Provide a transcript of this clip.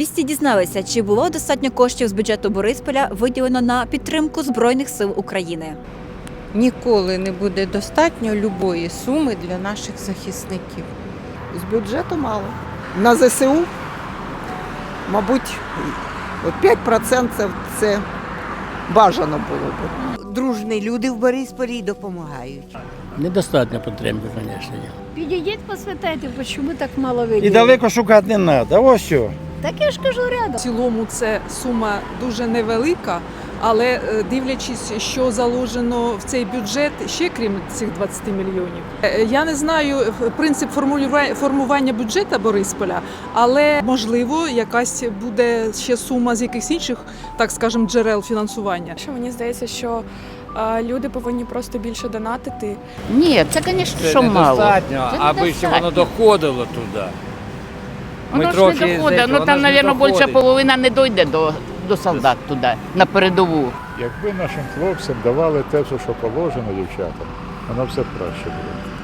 Місті дізналися, чи було достатньо коштів з бюджету Борисполя виділено на підтримку Збройних сил України. Ніколи не буде достатньо любої суми для наших захисників. З бюджету мало. На ЗСУ, мабуть, от 5% це, бажано було б. дружні люди в Борисполі допомагають. Недостатньо підтримки, звісно. Підійдіть, посвятайте, чому так мало І далеко шукати не треба. Ось що. Так я ж кажу рядом. В цілому це сума дуже невелика, але е, дивлячись, що заложено в цей бюджет, ще крім цих 20 мільйонів. Е, Я не знаю е, принцип формування бюджету Борисполя, але можливо якась буде ще сума з якихось інших, так скажемо, джерел фінансування. Що мені здається, що е, люди повинні просто більше донатити. Ні, це, звісно, що мало. недостатньо, аби ще воно доходило туди. Ми Воно ж трохи, не доходить. Ну там, мабуть, більше половина не дойде до, до солдат туди, на передову. Якби нашим хлопцям давали те, що положено дівчатам, воно все краще було.